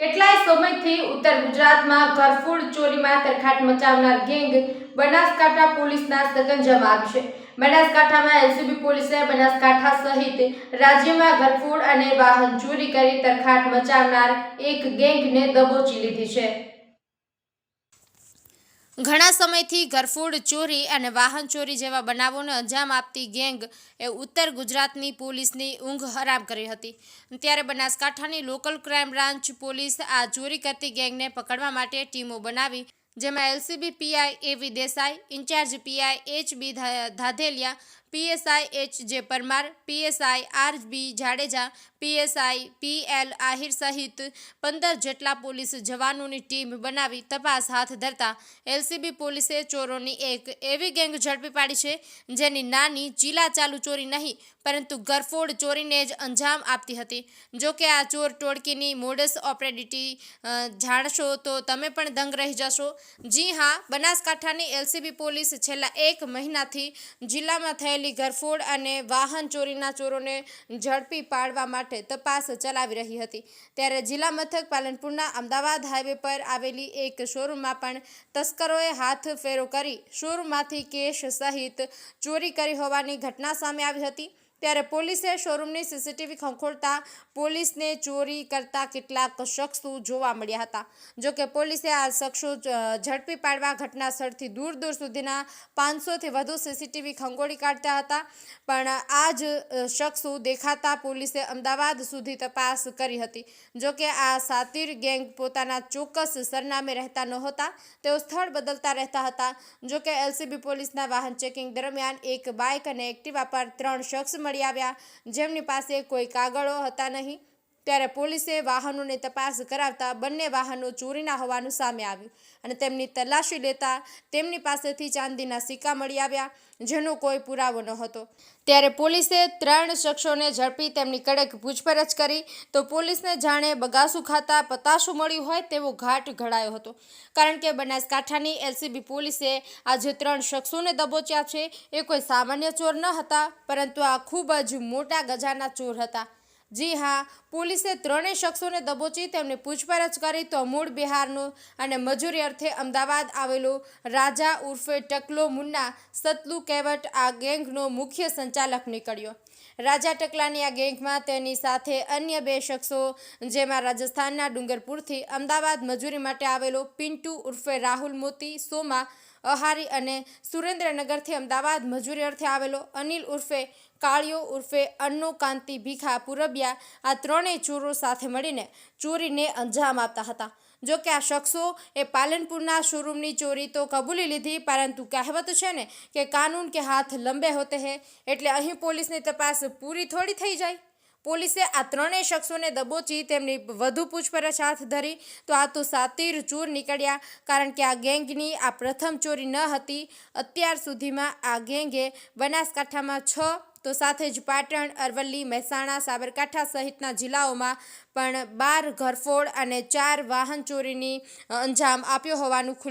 કેટલાય સમયથી ઉત્તર ગુજરાતમાં ઘરફોડ ચોરીમાં તરખાટ મચાવનાર ગેંગ બનાસકાંઠા પોલીસના સકંજામાં આવી છે. બનાસકાંઠામાં એલસીબી પોલીસે બનાસકાંઠા સહિત રાજ્યમાં ઘરફોડ અને વાહન ચોરી કરી તરખાટ મચાવનાર એક ગેંગને દબોચી લીધી છે. ઘણા સમયથી ઘરફોડ, ચોરી અને વાહન ચોરી જેવા બનાવોને અંજામ આપતી ગેંગ એ ઉત્તર ગુજરાતની પોલીસની ઊંઘ હરામ કરી હતી. ત્યારે બનાસકાંઠાની લોકલ ક્રાઇમ બ્રાન્ચ પોલીસ આ ચોરી કરતી ગેંગને પકડવા માટે ટીમો બનાવી, જેમાં LCB PI AV Desai, in charge PI H B Dhadheliya PSI H J Parmar PSI R B Jadeja, PSI P L Ahir સહિત પંદર જેટલા પોલીસ જવાનોની ટીમ બનાવી તપાસ હાથ ધરતા એલસીબી પોલીસે ચોરોની એક એવી ગેંગ ઝડપી પાડી છે, જેની નાની ચીલા ચાલુ ચોરી નહીં, પરંતુ ગરફોડ ચોરીને જ અંજામ આપતી હતી. જોકે આ ચોર ટોળકીની મોડસ ઓપરેડિટી જાણશો તો તમે પણ દંગ રહી જશો. જી હા, બનાસકાંઠાની એલસીબી પોલીસ છેલ્લા એક મહિનાથી જિલ્લામાં થયેલી ઘરફોડ અને વાહન ચોરીના ચોરોને ઝડપી પાડવા માટે તપાસ ચલાવી રહી હતી. ત્યારે જિલ્લા મથક પાલનપુરના અમદાવાદ હાઈવે પર આવેલી એક શોરૂમમાં પણ તસ્કરોએ હાથ ફેરો કરી શોરૂમમાંથી કેશ સહિત ચોરી કરી હોવાની ઘટના સામે આવી હતી. ત્યારે પોલીસે શોરૂમની સીસીટીવી ખંખોળતા પોલીસને ચોરી કરતા કેટલાક શખ્સો જોવા મળ્યા હતા. જોકે પોલીસે આ શખ્સો ઝડપી પાડવા ઘટના સ્થળથી દૂર દૂર સુધીના પાંચસોથી વધુ સીસીટીવી ખંગોળી કાઢતા હતા. પણ આ જ શખ્સો દેખાતા પોલીસે અમદાવાદ સુધી તપાસ કરી હતી. જોકે આ સાતિર ગેંગ પોતાના ચોક્કસ સરનામે રહેતા નહોતા, તેઓ સ્થળ બદલતા રહેતા હતા. જોકે એલસીબી પોલીસના વાહન ચેકિંગ દરમિયાન એક બાઇક અને એક્ટિવા પર ત્રણ શખ્સ મળી આવ્યા. જેમની પાસે કોઈ કાગળો હતા નહીં. ત્યારે પોલીસે વાહનોની તપાસ કરાવતા બંને વાહનો ચોરીના હોવાનું સામે આવ્યું અને તેમની તલાશી લેતા તેમની પાસેથી ચાંદીના સિક્કા મળી આવ્યા, જેનો કોઈ પુરાવો ન હતો ત્યારે પોલીસે ત્રણ શખ્સોને ઝડપી તેમની કડક પૂછપરછ કરી તો પોલીસને જાણે બગાસું ખાતા પતાશું મળ્યું હોય તેવો ઘાટ ઘડાયો હતો. કારણ કે બનાસકાંઠાની એલસીબી પોલીસે આજે ત્રણ શખ્સોને દબોચ્યા છે, એ કોઈ સામાન્ય ચોર ન હતા, પરંતુ આ ખૂબ જ મોટા ગજાના ચોર હતા. જી હા, પોલીસે ત્રણેય શખ્સોને દબોચી તેમને પૂછપરછ કરી તો મૂળ બિહારનું અને મજૂરી અર્થે અમદાવાદ આવેલું રાજા ઉર્ફે ટકલો મુન્ના સતલુ કેવટ આ ગેંગનો મુખ્ય સંચાલક નીકળ્યો. રાજા ટકલાની આ ગેંગમાં તેની સાથે અન્ય બે શખ્સો, જેમાં રાજસ્થાનના ડુંગરપુરથી અમદાવાદ, મજૂરી માટે આવેલો પિન્ટુ ઉર્ફે રાહુલ મોતી, સોમા અહારી અને સુરેન્દ્રનગરથી અમદાવાદ, મજૂરી અર્થે આવેલો અનિલ ઉર્ફે કાળિયો ઉર્ફે અન્નો કાંતિ ભીખા પુરબિયા આ ત્રણેય ચોરો સાથે મળીને ચોરીને અંજામ આપતા હતા. જો કે આ શખ્સો એ પાલનપુરના શોરૂમની ચોરી તો કબૂલી લીધી, પરંતુ કહેવત છે ને કે કાનૂન કે હાથ લંબે હોતે હે, એટલે અહીં પોલીસની તપાસ પૂરી થોડી થઈ જાય. પોલીસે આ ત્રણેય શખ્સોને દબોચી તેમની વધુ પૂછપરછ હાથ ધરી, તો આ તો સાતીર ચોર નીકળ્યા, કારણ કે આ ગેંગની આ પ્રથમ ચોરી ન હતી. અત્યાર સુધીમાં આ ગેંગે બનાસકાંઠામાં છ તો સાથે જ પાટણ, અરવલ્લી, મહેસાણા, સાબરકાંઠા સહિતના જિલ્લાઓમાં પણ બાર ઘરફોડ અને ચાર વાહન ચોરીની અંજામ આપ્યો હોવાનું ખુલ્યું